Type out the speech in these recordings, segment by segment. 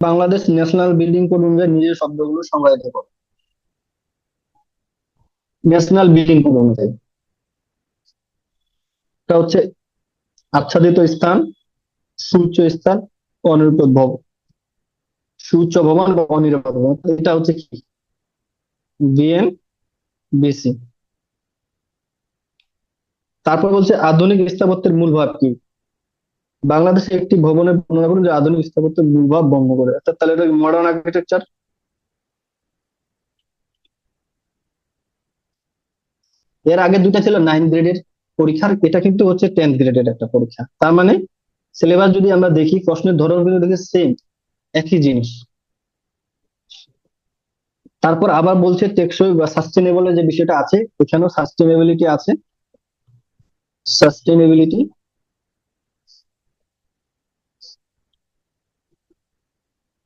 Bangladesh national building code অনুযায়ী নিজের শব্দগুলো সংজ্ঞায়িত করো। ন্যাশনাল বিল্ডিং কোড অনুযায়ী। এটা হচ্ছে আচ্ছাদিত স্থান, সুউচ্চ স্থান অনিরাপদ ভবন। সুউচ্চ ভবন বা অনিরাপদ ভবন এটা হচ্ছে কি? BN, BC. তারপর বলছে আধুনিক স্থাপত্যের মূল ভাব কি? বাংলাদেশে একটি ভবনের বর্ণনা করুন যে আধুনিক স্থাপত্যের মূল ভাব বর্ণনা করে। অর্থাৎ তাহলে এটা মডার্ন আর্কিটেকচার এর আগে দুটা ছিল নাইন গ্রেডের পরীক্ষার, এটা কিন্তু হচ্ছে টেন্থ গ্রেডের একটা পরীক্ষা। তার মানে সিলেবাস যদি আমরা দেখি, প্রশ্নের ধরন কিন্তু দেখি সেম একই জিনিস। তারপর আবার বলছে টেকসই বা সাস্টেনেবল যে বিষয়টা আছে, এখানেও সাস্টেনেবিলিটি আছে। সাস্টেনেবিলিটি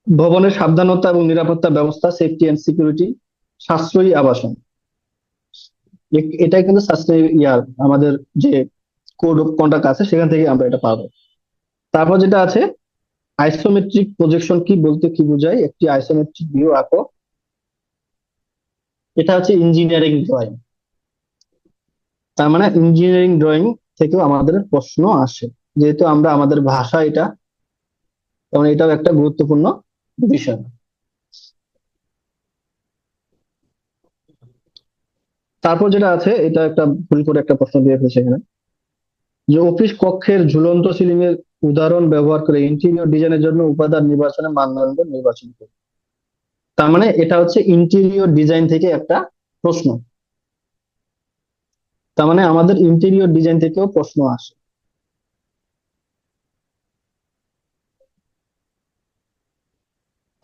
ভবনের সাবধানতা এবং নিরাপত্তা ব্যবস্থা সেফটি এন্ড সিকিউরিটি সাশ্রয়ী আবাসন। এটাই কিন্তু ইয়ার, আমাদের যে কোড অফ কন্ডাক্ট আছে, সেখান থেকে আমরা এটা পাবো। তারপর যেটা আছে আইসোমেট্রিক প্রজেকশন কি বলতে কি বোঝায়? একটি আইসোমেট্রিক ভিউ আঁকো। এটা হচ্ছে ইঞ্জিনিয়ারিং ড্রয়িং তার মানে ইঞ্জিনিয়ারিং ড্রয়িং থেকেও আমাদের প্রশ্ন আসে। যেহেতু আমরা আমাদের ভাষা এটা, এবং এটাও একটা গুরুত্বপূর্ণ বিষয় তারপর যেটা আছে, এটা একটা ভুল করে একটা প্রশ্ন দিয়ে ফেলেছে এখানে। যে অফিস কক্ষের ঝুলন্ত সিলিং এর উদাহরণ ব্যবহার করে ইন্টেরিয়র ডিজাইনের জন্য উপাদান নির্বাচনের মানদণ্ড নির্বাচন করে তার মানে এটা হচ্ছে ইন্টেরিয়র ডিজাইন থেকে একটা প্রশ্ন। তার মানে আমাদের ইন্টেরিয়র ডিজাইন থেকেও প্রশ্ন আসে।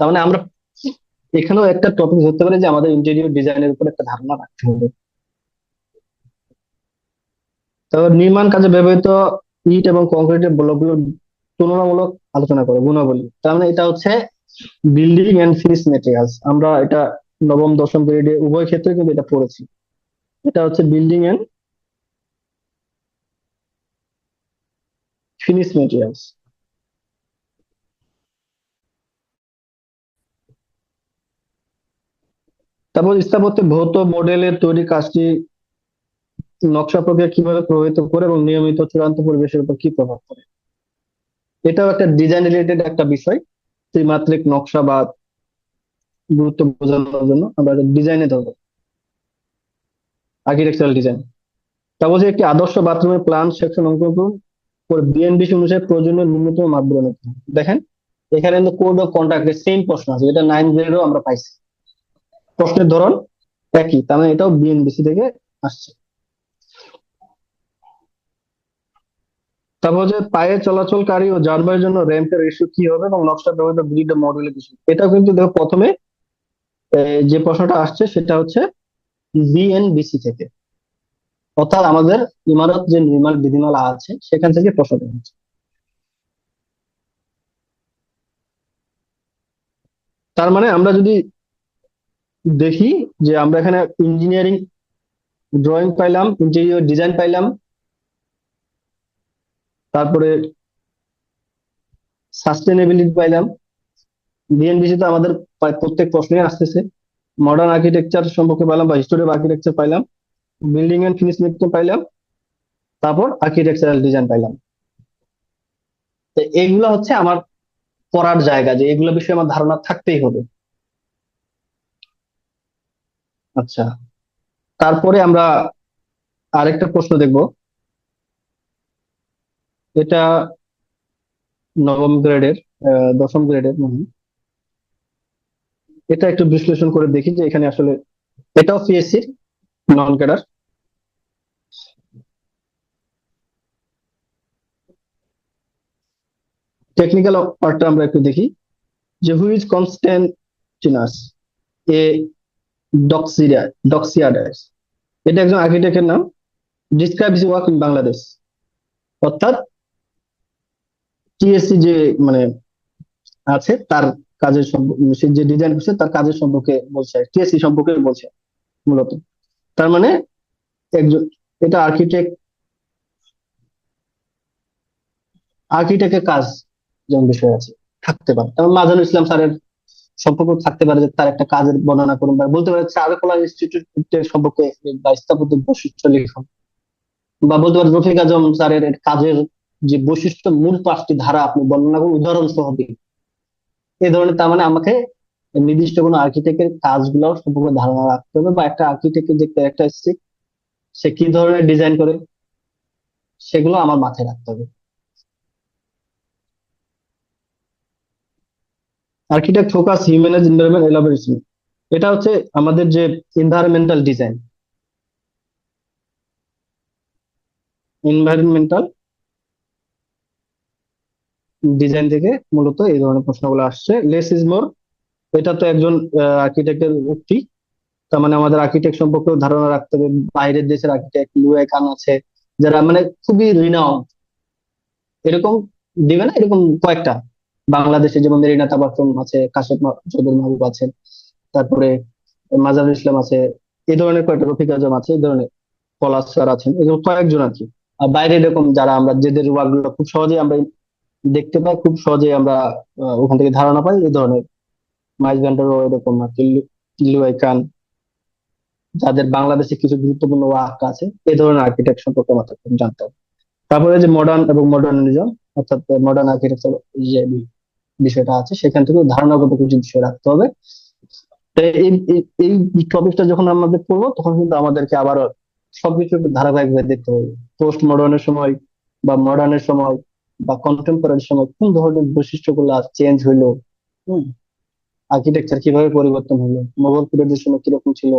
তার মানে আমরা এখানেও একটা টপিক ধরতে পারি যে আমাদের ইন্টেরিয়র ডিজাইনের উপর একটা ধারণা রাখতে হবে। তারপর নির্মাণ কাজে ব্যবহৃত ইট এবং কংক্রিটের ব্লকগুলোর তুলনামূলক আলোচনা করো, গুণাবলী। তার মানে এটা হচ্ছে বিল্ডিং এন্ড ফিনিশ মেটেরিয়ালস আমরা এটা নবম, দশম গ্রেডে উভয় ক্ষেত্রে কিন্তু এটা পড়েছি। এটা হচ্ছে বিল্ডিং এন্ড ফিনিশ মেটেরিয়ালস তারপর স্থাপত্যে ভৌত মডেলের তৈরি কাজটি নকশা প্রক্রিয়া কীভাবে প্রভাবিত করে এবং নিয়মিত চূড়ান্ত পরিবেশের উপর কি প্রভাব পড়ে? এটাও একটা ডিজাইন রিলেটেড একটা বিষয়, ত্রিমাত্রিক নকশা বা গুরুত্ব বোঝানোর জন্য আমরা ডিজাইনে ধরবো। আর্কিটেকচারাল ডিজাইন তারপর যে একটি আদর্শ বাথরুমের প্ল্যান সেকশন অঙ্কন করুন। বিএনবিসি অনুসারে প্রয়োজনীয় ন্যূনতম মাপগুলো দেখেন, এখানে কিন্তু কোড অফ কন্ডাক্টের সেম প্রশ্ন আছে এটা নাইন গ্রেডেও আমরা পাইছি। প্রশ্নের ধরন একই, তার মানে এটাও বিএনবিসি থেকে আসছে। তারপর যে পায়ে চলাচলকারী ও যানবাহনের জন্য র্যাম্পের রেশিও কি হবে এবং নকশা ব্যবহৃত গ্রিড মডেলের কিছু এটাও কিন্তু দেখো প্রথমে যে প্রশ্নটা আসছে সেটা হচ্ছে বিএনবিসি থেকে। অর্থাৎ আমাদের ইমারত যে নির্মাণ বিধিমালা আছে, সেখান থেকে প্রশ্ন হচ্ছে। তার মানে আমরা যদি দেখি যে আমরা এখানে ইঞ্জিনিয়ারিং ড্রয়িং পাইলাম ইন্টেরিয়র ডিজাইন পাইলাম, তারপরে সাস্টেনেবিলিটি পাইলাম। বিএনবিসি তো আমাদের প্রত্যেক প্রশ্নে আসতেছে। মডার্ন আর্কিটেকচার সম্পর্কে পাইলাম বা হিস্টোরি অফ আর্কিটেকচার পাইলাম। বিল্ডিং এন্ড ফিনিশ পাইলাম। তারপর আর্কিটেকচারাল ডিজাইন পাইলাম। তো এইগুলো হচ্ছে আমার পড়ার জায়গা যে এগুলো বিষয়ে আমার ধারণা থাকতেই হবে। আচ্ছা। তারপরে আমরা আরেকটা প্রশ্ন দেখব। এটা নবম গ্রেডের দশম গ্রেডের এটা একটু বিশ্লেষণ করে দেখি যে এখানে আসলে এটাও পিএসসির নন ক্যাডার? টেকনিক্যাল পার্টটা আমরা একটু দেখি যে হুইজ কনস্ট্যান্টিনাস? এ ডক্সিয়া ডক্সিয়াডাস এটা একজন আর্কিটেক্টের নাম। Describe his work in Bangladesh অর্থাৎ টিএসসি যে মানে আছে, তার কাজের সে যে ডিজাইন করছে, তার কাজের সম্পর্কে বলছে। টিএসসি সম্পর্কে বলছে, মূলত। তার মানে একজন এটা আর্কিটেক্ট আর্কিটেক্টের কাজ যেমন বিষয় আছে, থাকতে পারে। মাজানুল ইসলাম স্যারের সম্পর্ক থাকতে পারে যে তার একটা কাজের বর্ণনা করুন বা বলতে পারে চারুকলা ইনস্টিটিউটের সম্পর্কে বা স্থাপত্য বৈশিষ্ট্য লিখুন। বা বলতে পারে রফিক আজম স্যারের কাজের যে বৈশিষ্ট্য মূল পাঁচটি ধারা আপনি বর্ণনা করুন উদাহরণ সহ দিন। এই ধরনের তার মানে আমাকে নির্দিষ্ট কোনো আর্কিটেক্টের কাজগুলো সম্পর্কে ধারণা রাখতে হবে বা একটা আর্কিটেক্টের যে ক্যারেক্টারিস্টিক সে কি ধরনের ডিজাইন করে, সেগুলো আমার মাথায় রাখতে হবে। Architect focus humanize environment elaboration এটা হচ্ছে আমাদের যে এনভায়রনমেন্টাল ডিজাইন এনভায়রনমেন্টাল ডিজাইন থেকে মূলত এই ধরনের প্রশ্নগুলো আসছে। লেস ইজ মোর এটা তো একজন আর্কিটেক্টের উক্তি। তার মানে আমাদের আর্কিটেক্ট সম্পর্কে ধারণা রাখতে হবে। বাইরের দেশের আর্কিটেক্ট লুয়ে কান আছে, যারা মানে খুবই রিনাউন্ড এরকম দিবে না? এরকম কয়েকটা। বাংলাদেশে যেমন মেরিনা তাবাসসুম আছে, কাশেম চৌধুরী মাহবুব আছেন তারপরে মাজারুল ইসলাম আছে এই ধরনের কয়েকটা রফিক আজম আছে এই ধরনের পলাশ স্যার আছেন, এগুলো কয়েকজন কি আর বাইরে এরকম যারা আমরা, যেদের ওয়ার্কগুলো খুব সহজে আমরা দেখতে পাই, খুব সহজে আমরা ওখান থেকে ধারণা পাই এই ধরনের মাইস ভ্যান্ডারও এরকম আর কি খান, যাদের বাংলাদেশে কিছু গুরুত্বপূর্ণ ওয়ার্ক আছে এই ধরনের আর্কিটেক্ট সম্পর্কে আমাদের জানতে হবে তারপরে যে মডার্ন এবং মডার্নিজম অর্থাৎ মডার্ন আর্কিটেকচার যে বিষয়টা আছে, সেখান থেকে ধারণাগত কিছু বিষয় রাখতে হবে। এই টপিকটা যখন আমাদের পড়ব তখন কিন্তু আমাদেরকে আবারও সবকিছু ধারাবাহিকভাবে দেখতে হবে। পোস্ট মডার্নের সময় বা মডার্নের সময় বা কন্টেম্পোরারি সময় কোন ধরনের বৈশিষ্ট্য বৈশিষ্ট্যগুলো চেঞ্জ হইল? আর্কিটেকচার কীভাবে পরিবর্তন হলো? মোগল পিরিয়ডের সময় কীরকম ছিল?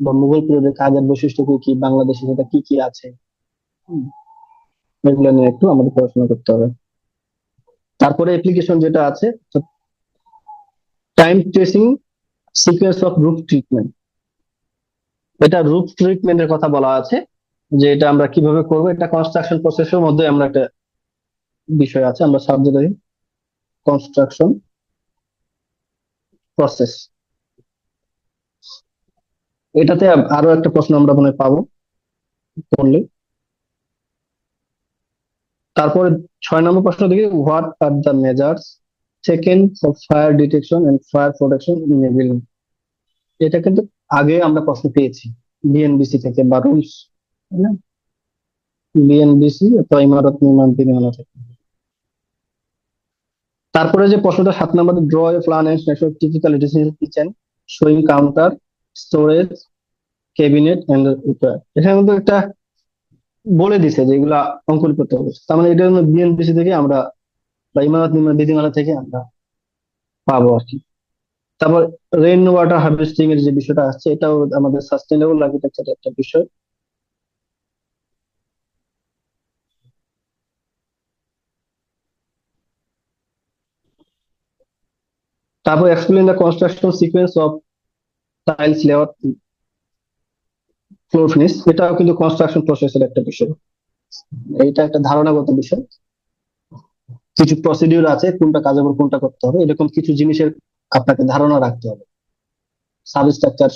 বা মুঘল পিরিয়ডের কাজের বৈশিষ্ট্য কি কি? বাংলাদেশে সেটা কি কি আছে? এগুলো নিয়ে একটু আমাদের পড়াশোনা করতে হবে। তারপরে অ্যাপ্লিকেশন যেটা আছে time tracing sequence of roof treatment এটা রুফ ট্রিটমেন্টের কথা বলা আছে, যে এটা আমরা কীভাবে করব, এটা কনস্ট্রাকশন প্রসেসের মধ্যে আমরা একটা বিষয় আছে, আমরা সাবজেক্ট কনস্ট্রাকশন প্রসেস এটাতে আরও একটা প্রশ্ন আমরা মনে পাবো, পড়লে। তারপরে ছয় নম্বর প্রশ্ন দেখি what are the measures taken for fire detection and fire protection in a building এটা কিন্তু আগে আমরা প্রশ্ন পেয়েছি বিএনবিসি থেকে বা রুলস বিএনবিসি অথবা ইমারত নির্মাণ বিধিমালা থেকে তারপরে যে প্রশ্নটা সাত নম্বর draw a plan and structure typical kitchen showing counter storage cabinet and এখানে কিন্তু একটা বলে দিছে যে এগুলা অঙ্কন করতে হবে। তার মানে এটা বিএনপিসি থেকে আমরা বা ইমারত বিধিমালা থেকে আমরা পাবো আর কি। তারপর রেইন ওয়াটার হার্ভেস্টিং এর যে বিষয়টা আসছে, এটাও আমাদের সাস্টেনেবল আর্কিটেকচারের একটা বিষয়। তারপর explain the construction sequence of tiles layout floor finish এটাও কিন্তু কনস্ট্রাকশন প্রসেসের একটা বিষয়। এটা একটা ধারণাগত বিষয়। কিছু প্রসিডিউর আছে, কোনটা কাজের উপর কোনটা করতে হবে, এরকম কিছু জিনিসের আপনাকে ধারণা রাখতে হবে। Sub substructure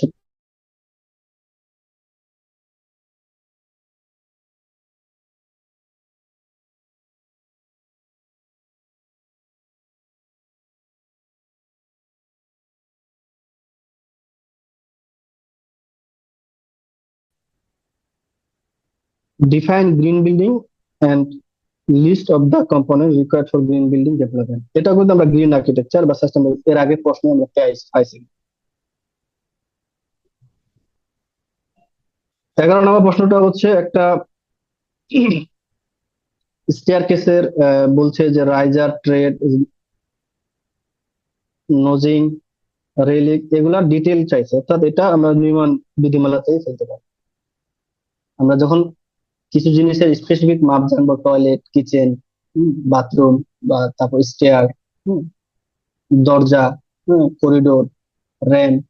define green building and list of the components required for green building development. এটা কিন্তু আমরা গ্রিন আর্কিটেকচার বা সাস্টেনেবল এর আগে প্রশ্ন আমরা পাইছি এগারো নম্বর প্রশ্নটা হচ্ছে একটা স্টেয়ার কেসের বলছে যে রাইজার ট্রেড নোজিং রেলিং এগুলা ডিটেল চাইছে। অর্থাৎ এটা আমরা নির্মাণ বিধিমালাতেই ফেলতে পারি। আমরা যখন কিছু জিনিসের স্পেসিফিক মাপ জানব টয়লেট কিচেন বাথরুম বা তারপর স্টেয়ার দরজা করিডোর র্যাম্প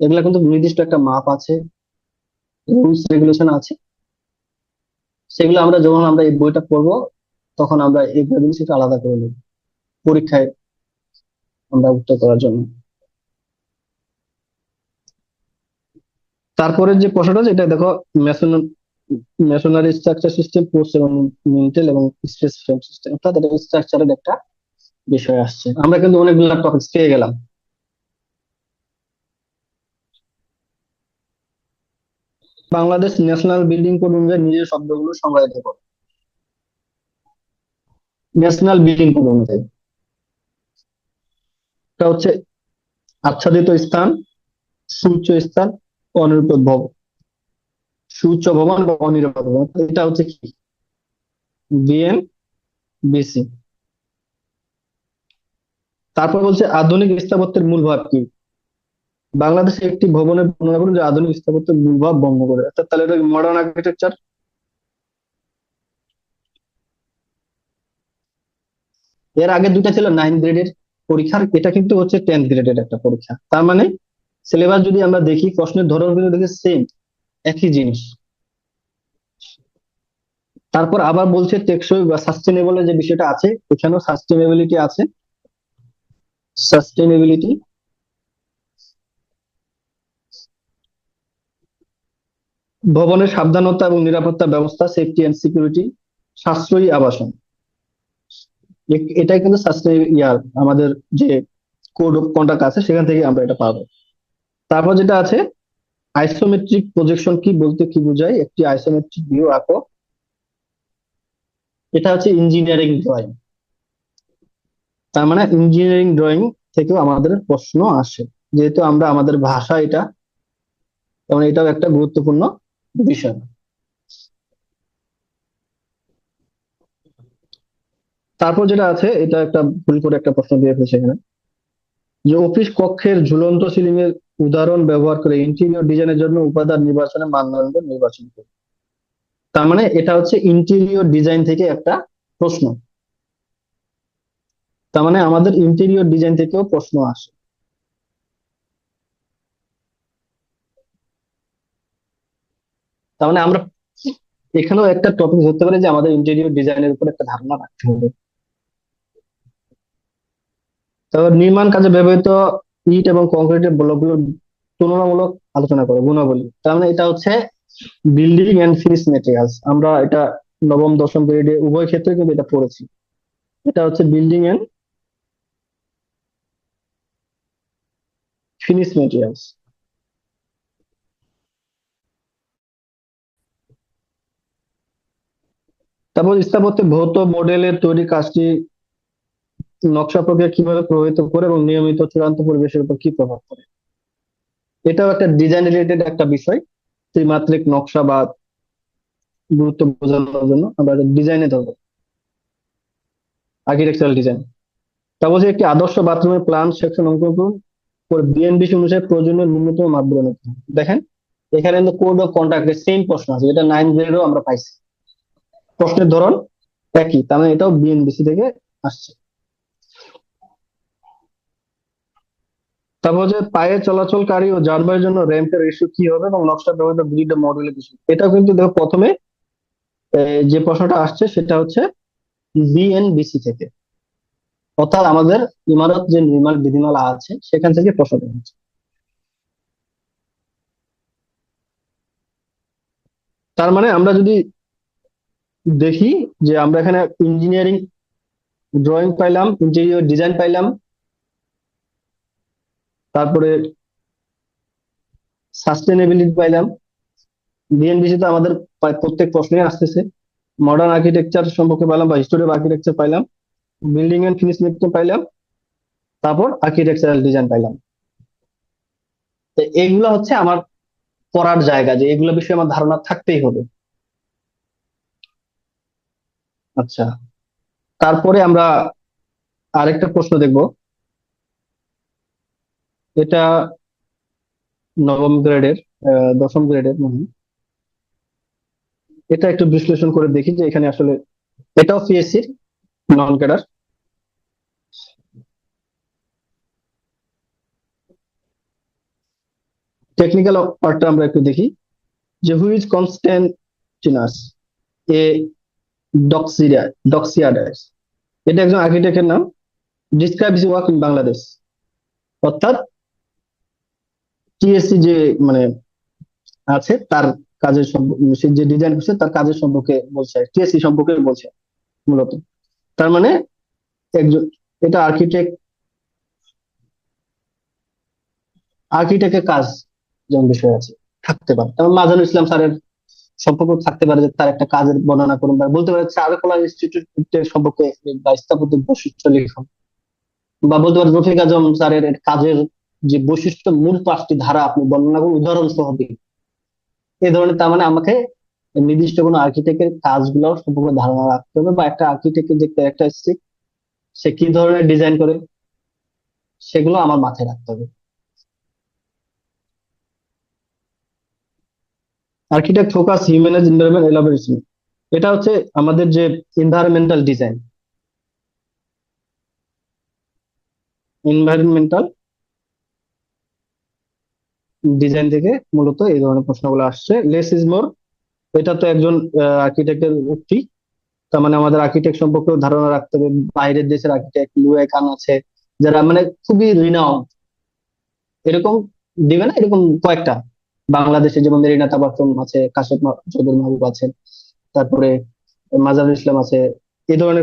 এগুলা কিন্তু নির্দিষ্ট একটা মাপ আছে। রুলস রেগুলেশন আছে। সেগুলো আমরা যখন আমরা এই বইটা পড়ব, তখন আমরা এইগুলো জিনিস একটু আলাদা করে নেব, পরীক্ষায় আমরা উত্তর করার জন্য। তারপরে যে প্রশ্নটা, যেটা দেখো mason masonry structure system, post এবং মেন্টাল এবং স্ট্রেস ফ্রেম সিস্টেম। অর্থাৎ এটা স্ট্রাকচারের একটা বিষয় আসছে। আমরা কিন্তু অনেকগুলো টপিক পেয়ে গেলাম। বাংলাদেশ ন্যাশনাল বিল্ডিং কোড অনুযায়ী নিজের শব্দগুলো সংজ্ঞায়িত করো। ন্যাশনাল বিল্ডিং কোড অনুযায়ী। এটা হচ্ছে আচ্ছাদিত স্থান, সুউচ্চ স্থান অনিরাপদ ভবন সুউচ্চ ভবন বা অনিরাপদ ভবন, এটা হচ্ছে কি? বিএন বিসি তারপর বলছে আধুনিক স্থাপত্যের মূল ভাব কি? বাংলাদেশে একটি ভবনের বর্ণনা করুন যে আধুনিক স্থাপত্যের মূল ভাব বর্ণ করে। অর্থাৎ তাহলে এটা মডার্ন আর্কিটেকচার এর আগে দুটা ছিল নাইন গ্রেডের পরীক্ষার, এটা কিন্তু হচ্ছে টেন্থ গ্রেডের একটা পরীক্ষা। তার মানে সিলেবাস যদি আমরা দেখি, প্রশ্নের ধরন কিন্তু দেখি সেম একই জিনিস। তারপর আবার বলছে টেকসই বা সাস্টেনেবল যে বিষয়টা আছে, এখানেও সাস্টেনেবিলিটি আছে। সাস্টেনেবিলিটি ভবনের সাবধানতা এবং নিরাপত্তা ব্যবস্থা সেফটি এন্ড সিকিউরিটি সাশ্রয়ী আবাসন। এটাই কিন্তু ইয়ার আমাদের যে কোড অফ কন্ডাক্ট আছে, সেখান থেকে আমরা এটা পাবো। তারপর যেটা আছে আইসোমেট্রিক প্রজেকশন কি বলতে কি বোঝায়? একটি আইসোমেট্রিক ভিউ আঁকো। এটা হচ্ছে ইঞ্জিনিয়ারিং ড্রয়িং তার মানে ইঞ্জিনিয়ারিং ড্রয়িং থেকেও আমাদের প্রশ্ন আসে। যেহেতু আমরা আমাদের ভাষা এটা এবং এটাও একটা গুরুত্বপূর্ণ বিষয়। তারপর যেটা আছে, এটা একটা ভুল করে একটা প্রশ্ন দিয়ে ফেলেছে এখানে। যে অফিস কক্ষের ঝুলন্ত সিলিং এর উদাহরণ ব্যবহার করে ইন্টেরিয়র ডিজাইনের জন্য উপাদান নির্বাচনের মানদণ্ড নির্বাচন করুন। তার মানে এটা হচ্ছে ইন্টেরিয়র ডিজাইন থেকে একটা প্রশ্ন। তার মানে আমাদের ইন্টেরিয়র ডিজাইন থেকেও প্রশ্ন আসে। তার মানে আমরা এখানেও একটা টপিক ধরতে পারি যে আমাদের ইন্টেরিয়র ডিজাইনের উপর একটা ধারণা রাখতে হবে। তারপর নির্মাণ কাজে ব্যবহৃত ইট এবং কংক্রিটের ব্লকগুলোর তুলনামূলক আলোচনা করো, গুণাবলী। তার মানে এটা হচ্ছে বিল্ডিং এন্ড ফিনিশ ম্যাটেরিয়ালস আমরা এটা নবম, দশম গ্রেডে উভয় ক্ষেত্রে কিন্তু এটা পড়েছি। এটা হচ্ছে বিল্ডিং এন্ড ফিনিশ মেটেরিয়ালস তারপর স্থাপত্যে ভৌত মডেলের তৈরি কাজটি নকশা প্রক্রিয়া কীভাবে প্রভাবিত করে এবং নিয়মিত চূড়ান্ত পরিবেশের উপর কি প্রভাব পড়ে? এটাও একটা ডিজাইন রিলেটেড একটা বিষয়, ত্রিমাত্রিক নকশা বা গুরুত্ব বোঝানোর জন্য আমরা ডিজাইনে ধরবো। আর্কিটেকচারাল ডিজাইন তারপর যে একটি আদর্শ বাথরুমের প্ল্যান সেকশন অঙ্কন করুন। বিএনবিসি অনুসারে প্রয়োজনীয় ন্যূনতম মাপগুলো। দেখেন, এখানে কিন্তু কোড অফ কন্ট্রাক্টের সেম প্রশ্ন আছে এটা নাইন গ্রেডেও আমরা পাইছি। প্রশ্নের ধরন একই, তার মানে এটাও বিএনবিসি থেকে আসছে। তারপর যে পায়ে চলাচলকারী ও যানবাহনের জন্য র্যাম্পের রেশিও কি হবে এবং নকশা ব্যবহৃত গ্রিড মডেলের কিছু? এটাও কিন্তু দেখো প্রথমে যে প্রশ্নটা আসছে সেটা হচ্ছে বিএনবিসি থেকে। অর্থাৎ আমাদের ইমারত যে নির্মাণ বিধিমালা আছে, সেখান থেকে প্রশ্ন হচ্ছে। তার মানে আমরা যদি দেখি যে আমরা এখানে ইঞ্জিনিয়ারিং ড্রয়িং পাইলাম ইন্টেরিয়র ডিজাইন পাইলাম তারপরে সাস্টেনেবিলিটি পাইলাম। বিএনবিসি তো আমাদের প্রত্যেক প্রশ্নে আসতেছে। মডার্ন আর্কিটেকচার সম্পর্কে পাইলাম বা হিস্টোরি আর্কিটেকচার পাইলাম। বিল্ডিং এন্ড ফিনিশ মেকিং পাইলাম। তারপর আর্কিটেকচারাল ডিজাইন পাইলাম। তো এগুলো হচ্ছে আমার পড়ার জায়গা যে এগুলো বিষয়ে আমার ধারণা থাকতেই হবে। আচ্ছা তারপরে আমরা আরেকটা প্রশ্ন দেখব। এটা নবম গ্রেডের দশম গ্রেডের মনে এটা একটু বিশ্লেষণ করে দেখি যে এখানে আসলে এটাও পিএসসির নন ক্যাডার টেকনিক্যাল পার্টটা আমরা একটু দেখি। যে হুইজ কনস্ট্যান্টিনাস এ ডক্সিয়া ডক্সিয়াডাস এটা একজন আর্কিটেক্টের নাম। Describe his work in Bangladesh অর্থাৎ টিএসসি যে মানে আছে, তার কাজের সম্প- সে যে ডিজাইন করছে, তার কাজের সম্পর্কে বলছে টিএসসি সম্পর্কে বলছে, মূলত। তার মানে একজন, এটা আর্কিটেক্ট আর্কিটেক্টের কাজ যেমন বিষয় আছে, থাকতে পারে। যেমন মাজানুল ইসলাম স্যারের সম্পর্ক থাকতে পারে যে তার একটা কাজের বর্ণনা করুন, বা বলতে পারে চারুকলা ইনস্টিটিউটের সম্পর্কে, বা স্থাপত্য বৈশিষ্ট্য লিখুন, বা বলতে পারে রফিক আজম স্যারের কাজের যে বৈশিষ্ট্য মূল পাঁচটি ধারা আপনি বর্ণনা করুন উদাহরণ সহ দিন। এই ধরনের তার মানে আমাকে নির্দিষ্ট কোনো আর্কিটেক্টের কাজগুলো সম্পর্কে ধারণা রাখতে হবে বা একটা আর্কিটেক্টের যে ক্যারেক্টারিস্টিক সে কি ধরনের ডিজাইন করে, সেগুলো আমার মাথায় রাখতে হবে। Architect focus humanize environment elaboration এটা হচ্ছে আমাদের যে এনভায়রনমেন্টাল ডিজাইন এনভায়রনমেন্টাল ডিজাইন থেকে মূলত এই ধরনের প্রশ্নগুলো আসছে। লেস ইজ মোর এটা তো একজন আর্কিটেক্টের উক্তি। তার মানে আমাদের আর্কিটেক্ট সম্পর্কে ধারণা রাখতে হবে। বাইরের দেশের আর্কিটেক্ট লুয়ে খান আছে, যারা মানে খুবই রিনাউন্ড এরকম দিবে না? এরকম কয়েকটা। বাংলাদেশে যেমন মেরিনা তাবাসসুম আছে, কাশেম চৌধুরী মাহবুব আছেন তারপরে মাজারুল ইসলাম আছে এই ধরনের